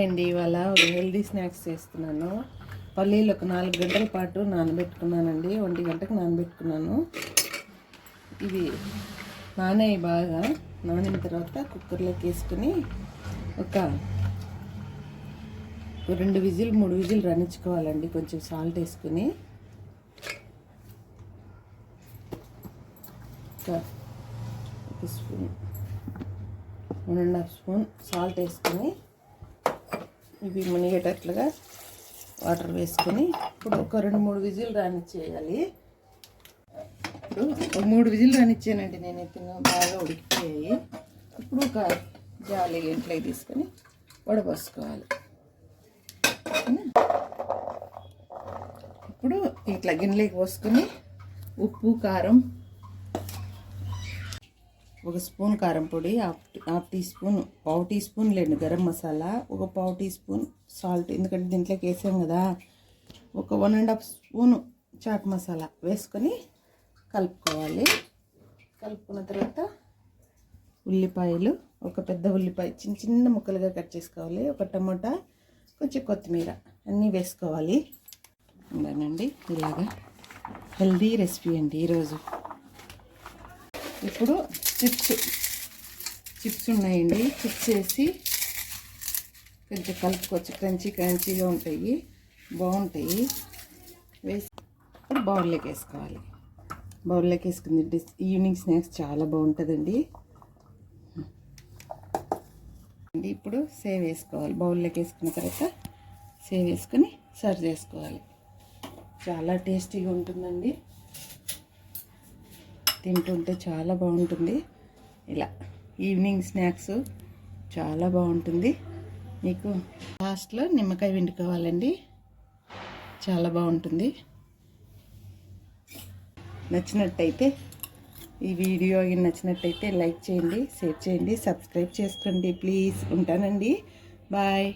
అండి ఇవాళ ఒక హెల్దీ స్నాక్స్ చేస్తున్నాను. పల్లీలు ఒక నాలుగు గంటల పాటు నానబెట్టుకున్నానండి. ఒంటి గంటకు నానబెట్టుకున్నాను. ఇవి నానయ్యి బాగా. నానిన తర్వాత కుక్కర్లోకి వేసుకుని ఒక రెండు విజిల్ మూడు విజిల్ రనించుకోవాలండి కొంచెం సాల్ట్ వేసుకుని. ఒక spoon one and half spoon salt వేసుకుని ఇవి మునిగేటట్లుగా వాటర్ వేసుకొని ఇప్పుడు ఒక రెండు మూడు విజిల్ రానిచ్చేయాలి. ఇప్పుడు ఒక మూడు విజిల్ రానిచ్చానండి నేను తిన్న బాగా ఉడికిపోయాయి. ఇప్పుడు ఒక జాలి ఇంట్లోకి తీసుకొని వడపోసుకోవాలి ఇప్పుడు ఇట్లా గిన్నెలోకి పోసుకొని ఉప్పు కారం ఒక స్పూన్ కారం పొడి హాఫ్ హాఫ్ టీ స్పూన్ పావు టీ స్పూన్ లేండి గరం మసాలా ఒక పావు టీ స్పూన్ సాల్ట్. ఎందుకంటే దీంట్లోకి వేసాం కదా. ఒక one and half spoon chaat masala వేసుకొని కలుపుకోవాలి. కలుపుకున్న తర్వాత ఉల్లిపాయలు ఒక పెద్ద ఉల్లిపాయ చిన్న చిన్న ముక్కలుగా కట్ చేసుకోవాలి. ఒక టమోటా కొంచెం కొత్తిమీర అన్నీ వేసుకోవాలి. ఉండనండి ఇలాగా హెల్దీ రెసిపీ అండి ఈరోజు. ఇప్పుడు చిప్స్ చిప్స్ ఉన్నాయండి. చిప్స్ వేసి కొంచెం కలుపుకోవచ్చు. క్రంచీ క్రంచీగా ఉంటాయి. బాగుంటాయి. వేసి ఇప్పుడు బౌల్లోకి వేసుకోవాలి. బౌల్లోకి వేసుకుంది. డిస్ ఈవినింగ్ స్నాక్స్ చాలా బాగుంటుందండి. అండి ఇప్పుడు సేవ్ వేసుకోవాలి. బౌల్లోకి వేసుకున్న తర్వాత సేవ్ వేసుకొని సర్వ్ చేసుకోవాలి. చాలా టేస్టీగా ఉంటుందండి. తింటుంటే చాలా బాగుంటుంది. ఇలా ఈవినింగ్ స్నాక్స్ చాలా బాగుంటుంది. మీకు లాస్ట్లో నిమ్మకాయ వండుకోవాలండి చాలా బాగుంటుంది. నచ్చినట్టయితే ఈ వీడియో నచ్చినట్టయితే లైక్ చేయండి షేర్ చేయండి సబ్స్క్రైబ్ చేసుకోండి. ప్లీజ్ ఉంటానండి. బాయ్.